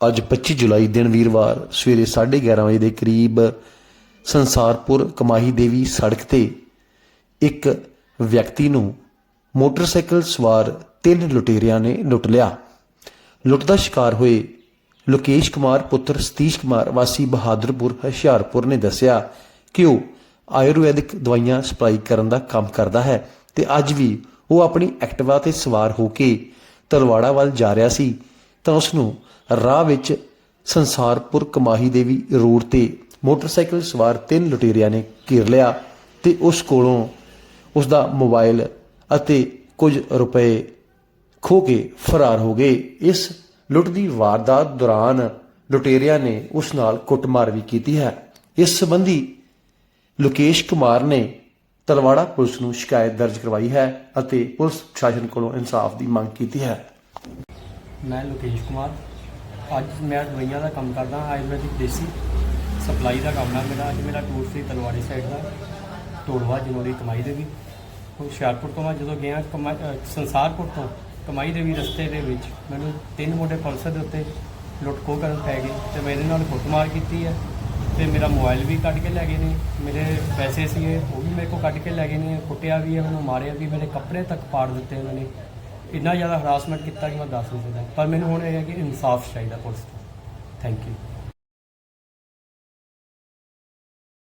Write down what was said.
ਅੱਜ 25 ਜੁਲਾਈ ਦਿਨ ਵੀਰਵਾਰ ਸਵੇਰੇ 11:30 ਵਜੇ ਦੇ ਕਰੀਬ ਸੰਸਾਰਪੁਰ ਕਮਾਹੀ ਦੇਵੀ ਸੜਕ ਤੇ ਇੱਕ ਵਿਅਕਤੀ ਨੂੰ ਮੋਟਰਸਾਈਕਲ ਸਵਾਰ ਤਿੰਨ ਲੁਟੇਰਿਆਂ ਨੇ ਲੁੱਟ ਲਿਆ। ਲੁੱਟ ਦਾ ਸ਼ਿਕਾਰ ਹੋਏ ਲੋਕੇਸ਼ ਕੁਮਾਰ, ਪੁੱਤਰ ਸਤੀਸ਼ ਕੁਮਾਰ, ਵਾਸੀ ਬਹਾਦਰਪੁਰ, ਹੁਸ਼ਿਆਰਪੁਰ ਨੇ ਦੱਸਿਆ ਕਿ ਉਹ ਆਯੁਰਵੈਦਿਕ ਦਵਾਈਆਂ ਸਪਲਾਈ ਕਰਨ ਦਾ ਕੰਮ ਕਰਦਾ ਹੈ ਤੇ ਅੱਜ ਵੀ ਉਹ ਆਪਣੀ ਐਕਟਿਵਾ ਤੇ ਸਵਾਰ ਹੋ ਕੇ ਤਲਵਾੜਾ ਵੱਲ ਜਾ ਰਿਹਾ ਸੀ। ਤਾਂ ਉਸ ਨੂੰ ਰਾਹ ਵਿੱਚ ਸੰਸਾਰਪੁਰ ਕਮਾਹੀ ਦੇਵੀ ਰੋਡ ਤੇ ਮੋਟਰਸਾਈਕਲ ਸਵਾਰ ਤਿੰਨ ਲੁਟੇਰਿਆਂ ਨੇ ਘੇਰ ਲਿਆ ਤੇ ਉਸ ਕੋਲੋਂ ਉਸ ਦਾ ਮੋਬਾਈਲ ਅਤੇ ਕੁਝ ਰੁਪਏ ਖੋ ਕੇ ਫਰਾਰ ਹੋ ਗਏ। ਇਸ ਲੁੱਟ ਦੀ ਵਾਰਦਾਤ ਦੌਰਾਨ ਲੁਟੇਰਿਆਂ ਨੇ ਉਸ ਨਾਲ ਕੁੱਟਮਾਰ ਵੀ ਕੀਤੀ ਹੈ। ਇਸ ਸੰਬੰਧੀ ਲੋਕੇਸ਼ ਕੁਮਾਰ ਨੇ ਤਲਵਾੜਾ ਪੁਲਿਸ ਨੂੰ ਸ਼ਿਕਾਇਤ ਦਰਜ ਕਰਵਾਈ ਹੈ ਅਤੇ ਪੁਲਿਸ ਪ੍ਰਸ਼ਾਸਨ ਕੋਲੋਂ ਇਨਸਾਫ ਦੀ ਮੰਗ ਕੀਤੀ ਹੈ। ਮੈਂ ਲੋਕੇਸ਼ ਕੁਮਾਰ। ਅੱਜ ਮੈਂ ਦਵਾਈਆਂ ਦਾ ਕੰਮ ਕਰਦਾ ਹਾਂ। ਆਯੁਰਵੈਦਿਕ ਦੇਸੀ ਸਪਲਾਈ ਦਾ ਕੰਮ ਹੈ ਮੇਰਾ। ਅੱਜ ਮੇਰਾ ਟੂਰ ਸੀ ਤਲਵਾੜੀ ਸਾਈਡ ਦਾ। ਢੋਲਵਾ ਜਨੋਰੀ ਕਮਾਈ ਦੇਵੀ ਹੁਸ਼ਿਆਰਪੁਰ ਤੋਂ ਮੈਂ ਜਦੋਂ ਗਿਆ, ਕਮਾ- ਸੰਸਾਰਪੁਰ ਤੋਂ ਕਮਾਈ ਦੇਵੀ ਰਸਤੇ ਦੇ ਵਿੱਚ ਮੈਨੂੰ ਤਿੰਨ ਮੋਟੇ ਪਲਸਰ ਦੇ ਉੱਤੇ ਲੁੱਟ ਖੋਹ ਕਰਨ ਪੈ ਗਏ ਤੇ ਮੇਰੇ ਨਾਲ ਕੁੱਟਮਾਰ ਕੀਤੀ ਹੈ ਤੇ ਮੇਰਾ ਮੋਬਾਈਲ ਵੀ ਕੱਢ ਕੇ ਲੈ ਗਏ ਨੇ। ਮੇਰੇ ਪੈਸੇ ਸੀਗੇ, ਉਹ ਵੀ ਮੇਰੇ ਕੋਲ ਕੱਢ ਕੇ ਲੈ ਗਏ ਨੇ। ਕੁੱਟਿਆ ਵੀ ਹੈ ਮੈਨੂੰ ਮਾਰਿਆ ਵੀ ਮੇਰੇ ਕੱਪੜੇ ਤੱਕ ਪਾੜ ਦਿੱਤੇ ਉਹਨਾਂ ਨੇ। ਇੰਨਾ ਜ਼ਿਆਦਾ ਹਰਾਸਮੈਂਟ ਕੀਤਾ ਕਿ ਮੈਂ ਦੱਸ ਨਹੀਂ ਸਕਦਾ। ਪਰ ਮੈਨੂੰ ਹੁਣ ਇਹ ਹੈ ਕਿ ਇਨਸਾਫ ਚਾਹੀਦਾ ਪੁਲਿਸ ਤੋਂ। Thank you